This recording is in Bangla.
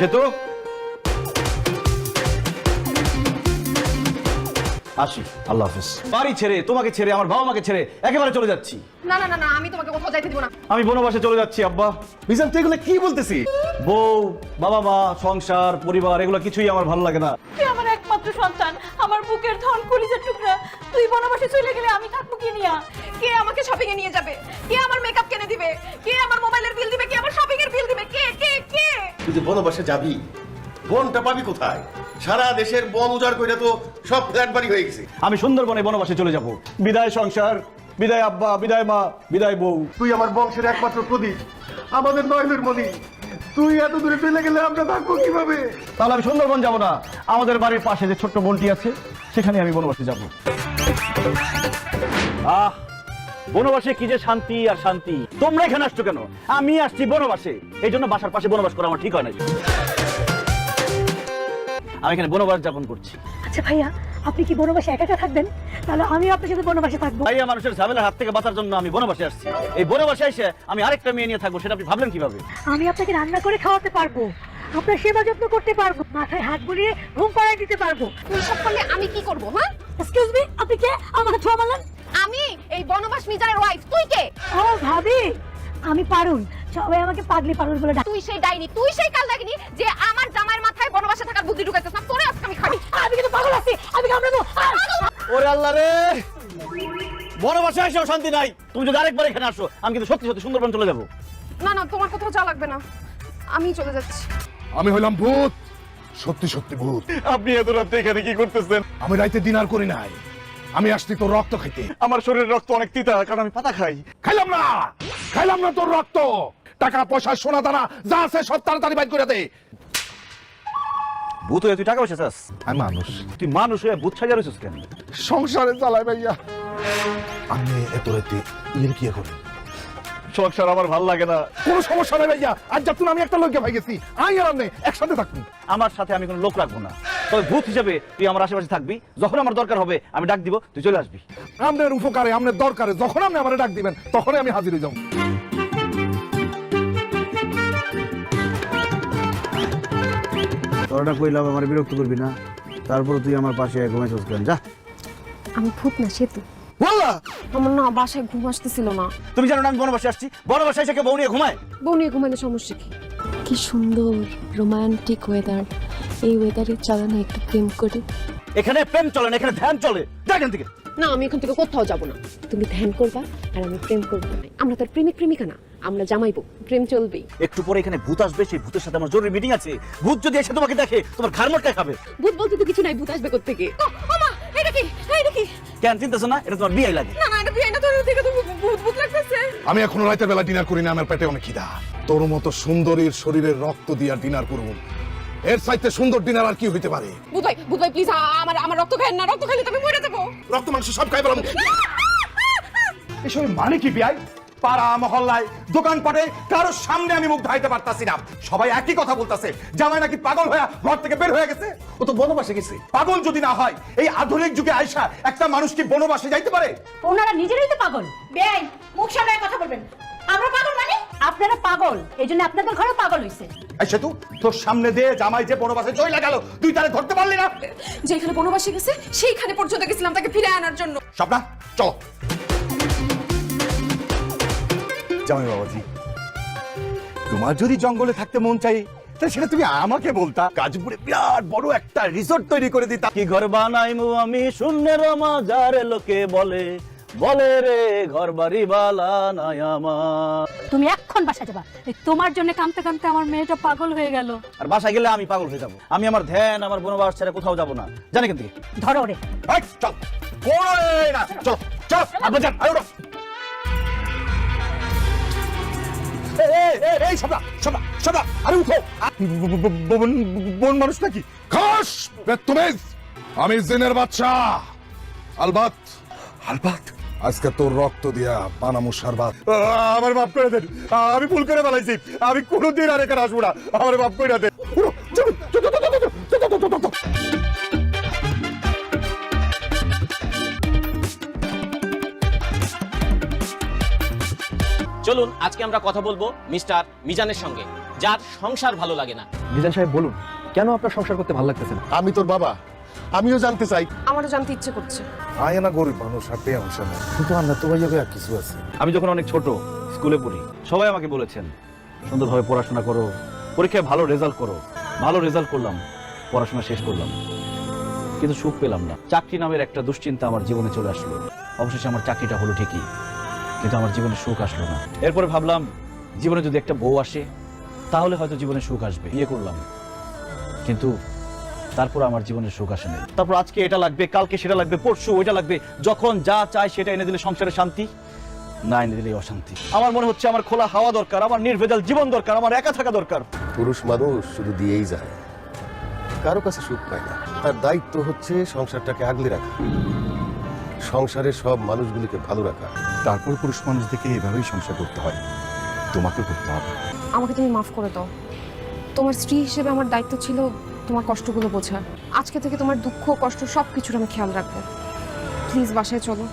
সেতু আসি আল্লাহ হাফিজ। বাড়ি ছেড়ে তোমাকে ছেড়ে আমার বাবা মাকে ছেড়ে একেবারে চলে যাচ্ছি। না না না না আমি তোমাকে কোথাও যাইতে দিব না। আমি বনবাসে চলে যাচ্ছি আব্বা। মিজান তুই এগুলো কি বলতেছি? বউ বাবা মা সংসার পরিবার এগুলো কিছুই আমার ভালো লাগে না। তুই আমার একমাত্র সন্তান আমার বুকের ধন কলিজার টুকরা। তুই বনবাসে চলে গেলে আমি থাকব কি নিয়া? কে আমাকে শপিং এ নিয়ে যাবে? কে আমার মেকআপ কিনে দিবে? কে আমার মোবাইলের বিল দিবে কে আমার শপিং এর বিল দিবে কে কে কে তুই যে বনবাসে যাবি বনটা পাবি কোথায়? সারা দেশের বন উজাড় করে তো সব ফ্ল্যাট বাড়ি হয়ে গেছে। আমি সুন্দরবনে বনবাসে চলে যাব। বিদায় সংসার বিদায় আব্বা বিদায় মা বিদায় বউ। তুই আমার বংশের একমাত্র প্রদীপ আমাদের নয়নের মণি। তুই এত দূরে চলে গেলে আমরা থাকব কীভাবে? তাহলে আমি সুন্দরবন যাব না। আমাদের বাড়ির পাশে যে ছোট্ট বনটি আছে সেখানে আমি বনবাসে যাব। আহ! বনবাসে কি যে শান্তি আর শান্তি? তোমরা এখানে আসছো কেন? আমি আসছি বনবাসে। এই জন্য বাসার পাশে বনবাস করা আমার ঠিক হয় না আমি এখানে বনবাস যাপন করছি। আচ্ছা ভাইয়া আপনি কি বনবাসে একা একা থাকবেন? তাহলে আমি আপনার সাথে বনবাসে থাকব। ভাইয়া মানুষের ঝামেলার হাত থেকে বাঁচার জন্য আমি বনবাসে আসছি। এই বনবাসে এসে আমি আরেকটা মেয়ে নিয়ে থাকব সেটা আপনি ভাবলেন কীভাবে? আমি আপনাকে রান্না করে খাওয়াতে পারব। আপনার সেবা যত্ন করতে পারব। মাথায় হাত বুলিয়ে ঘুম পাড়ায় দিতে পারব। তুই সব করলে আমি কি করব হ্যাঁ? এক্সকিউজ মি আপনি কে? আমাকে ছোঁয়া মারলেন আমি? এই বনবাস মিজানের ওয়াইফ তুই কে? ও ভাবি আমি পারুন সবাই আমাকে পাগলি পারুন বলে ডাকে। তুই সেই ডাইনি তুই সেই কাল ডাকিনি যে আমার জামাইয়ের মাথায় বনবাসে থাকার বুদ্ধি ঢুকাইছিস না তোরে আজকে আমি খাবি। আমি কিন্তু পাগল আছি আমি কামড়াবো। আহ! ওরে আল্লাহ রে! বনবাসে এসেও শান্তি নাই। তুমি যদি আরেকবার এখানে আসো আমি কিন্তু সত্যি সত্যি সুন্দরবন চলে যাব। না না তোমার কোথাও যা লাগবে না। আমি চলে যাচ্ছি। আমি হইলাম ভূত। সত্যি সত্যি ভূত। আপনি এত রাতে এখানে কি করতেছেন? আমি রাইতে ডিনার করি নাই। আমি আসছি তোর রক্ত খাইতে। আমার শরীরের রক্ত অনেক তিতা কারণ আমি পাতা খাই। খাইলাম না! খাইলাম না তোর রক্ত! টাকা পয়সা সোনা দানা যা আছে সব তাড়াতাড়ি বাইর করে দে। ভূত হয়ে তুই টাকা পয়সা চাস? আমি মানুষ। তুই মানুষ হয়ে ভূত সাজা রয়েছিস কেন? সংসারে চালাই ভাইয়া। আমি এত নির্কিয়া করি? সংসার আমার ভালো লাগে না। কোনো সমস্যা নাই ভাইয়া। আজ যাতুন আমি একটা লোককে ভাই গেছি। আই আর আপনি একসাথে থাকবি। আমার সাথে আমি কোনো লোক রাখব না। তবে ভূত হিসাবে তুই আমার আশেপাশে থাকবি। যখন আমার দরকার হবে আমি ডাক দিব তুই চলে আসবি। আপনার উপকারে আপনার দরকারে যখন আপনি আমার ডাক দিবেন তখনই আমি হাজির হয়ে যাব। তোরটা কইলাম আমার বিরক্ত করবি না। তারপর তুই আমার পাশে ঘুমাইছিস কেন? যা। আমি ভূত না সেতু বললা আমার না বাসায় ঘুম আসতেছিল না। তুমি জানো না আমি বনবাসে আসছি। বনবাসে এসে কেউ বউ নিয়ে ঘুমায়? বউ নিয়ে ঘুমাইলে সমস্যা কি? কি সুন্দর রোমান্টিক ওয়েদার এই ওয়েদারে চলো না একটু প্রেম করি। এখানে প্রেম চলে না এখানে ধ্যান চলে। থেকে। না আমি এখান থেকে কোথাও যাব না। তুমি ধ্যান করবা আর আমি প্রেম করব আমরা তো আর প্রেমিক প্রেমিকা না আমরা জামাইবো প্রেম চলবেই। একটু পরে এখানে ভূত আসবে সেই ভূতের সাথে আমার জরুরি মিটিং আছে। ভূত যদি এসে তোমাকে দেখে তোমার ঘাড় খাবে। ভূত বলতে তো কিছু নাই ভূত আসবে কোত্থেকে? মামা এটা কি এটা কি কেন চিন্তাছো না? এটা তোমার বিয়ে লাগে। না না এটা বিয়ে না তো দেখে তো ভূত ভূত লাগতেছে। আমি এখনও রাতের বেলা ডিনার করি না আমার পেটে অনেক খিদা। তোর মতো সুন্দরীর শরীরের রক্ত দিয়ে ডিনার করব। এর চাইতে সুন্দর ডিনার আর কি হইতে পারে? ভূত ভাই ভূত ভাই প্লিজ আমার আমার রক্ত খাই না রক্ত খাইলে তো আমি মরে যাব। রক্ত মাংস সব খাই পেলাম এসব মানে কি বিয়াই? পাড়া মহল্লায় দোকানপাটে কারোর সামনে আমি মুখ ধাইতে পারতাছি না। সবাই একই কথা বলতাছে। জামাই নাকি পাগল হয়ে ঘর থেকে বের হয়ে গেছে? ও তো বনবাসে গেছে। পাগল যদি না হয় এই আধুনিক যুগে আয়সা একটা মানুষ কি বনবাসে যাইতে পারে? ওনারা নিজেরাই তো পাগল। বেআই মুখ সামনে কথা বলবেন। পাগল। এই জন্য আপনাদের ঘরে পাগল হইছে। এই সেতু তোর সামনে দিয়ে জামাই যে বনবাসে চলে গেল তুই তারে ধরতে পারলি না। যেখানে বনবাসে গেছে সেইখানে পর্যন্ত গেছিলাম তাকে ফিরে আনার জন্য। স্বপ্না চলো জামাই বাবাজি তোমার যদি জঙ্গলে থাকতে মন চাই তাহলে সেটা তুমি আমাকে বলতা। গাজপুরে বিরাট বড় একটা রিসোর্ট তৈরি করে দিতা। কি ঘর বানাইমু আমি? শূন্যের মাজার লোকে বলে বলে রে ঘর বাড়ি বালা নাই আমার। তুমি এক্ষণ বাসা যাবা। এই তোমার জন্য কামতে কামতে আমার মেয়েটা পাগল হয়ে গেল। আর বাসায় গেলে আমি পাগল হয়ে যাব। আমি আমার ধ্যান আমার বনবাস ছেড়ে কোথাও যাব না। জানি কেন থেকে। ধরো ওরে। এই, চল। ওরে না চলো চলো। আব্বা যান আয় ওঠো। এই, এই, এই, এই সবরা সবরা সবরা আরে উঠো। আ- ব- ব- ব- বন বন মানুষ নাকি? খাস! বেত্তমেজ! আমি জিনের বাচ্চা আলবাত। আলবাত? আজকে তোর রক্ত দিয়া বানামো আমার বাপ করে দেন আমি করে বেলাইছি আমি কোনোদিন আর এখানে আসব না। আমার বাপ করে দেন চলুন আজকে আমরা কথা বলব মিস্টার মিজানের সঙ্গে যার সংসার ভালো লাগে না। মিজান সাহেব বলুন কেন আপনার সংসার করতে ভালো লাগতেছে না? আমি তোর বাবা। আমিও জানতে চাই। আমারও জানতে ইচ্ছে করছে। আয় না গরিব মানুষ আর পেয়ে অংশ না কিন্তু আমরা তো ভাই আর কিছু আছে? আমি যখন অনেক ছোট স্কুলে পড়ি সবাই আমাকে বলেছেন সুন্দরভাবে পড়াশোনা করো পরীক্ষায় ভালো রেজাল্ট করো। ভালো রেজাল্ট করলাম পড়াশোনা শেষ করলাম। কিন্তু সুখ পেলাম না। চাকরি নামের একটা দুশ্চিন্তা আমার জীবনে চলে আসলো। অবশেষে আমার চাকরিটা হলো ঠিকই কিন্তু আমার জীবনে সুখ আসলো না। এরপরে ভাবলাম জীবনে যদি একটা বউ আসে তাহলে হয়তো জীবনে সুখ আসবে। বিয়ে করলাম। কিন্তু তারপর আমার জীবনে সুখ আসে নাই। তারপর আজকে এটা লাগবে কালকে সেটা লাগবে পরশু ওইটা লাগবে। যখন যা চায় সেটা এনে দিলে সংসারে শান্তি না এনে দিলে অশান্তি। আমার মনে হচ্ছে আমার খোলা হাওয়া দরকার আমার নির্ভেজাল জীবন দরকার আমার একা থাকা দরকার। পুরুষ মানুষ শুধু দিয়েই যায়। কারও কাছে সুখ পায় না। তার দায়িত্ব হচ্ছে সংসারটাকে আগলে রাখা। সংসারের সব মানুষগুলিকে ভালো রাখা। তারপর পুরুষ মানুষদেরকে এভাবেই সংসার করতে হয়। তোমাকে করতে হবে। আমাকে তুমি মাফ করে দাও। তোমার স্ত্রী হিসেবে আমার দায়িত্ব ছিল তোমার কষ্টগুলো বোঝা আজকে থেকে তোমার দুঃখ, কষ্ট সব কিছুর আমি খেয়াল রাখব। প্লিজ বাসায় চলো।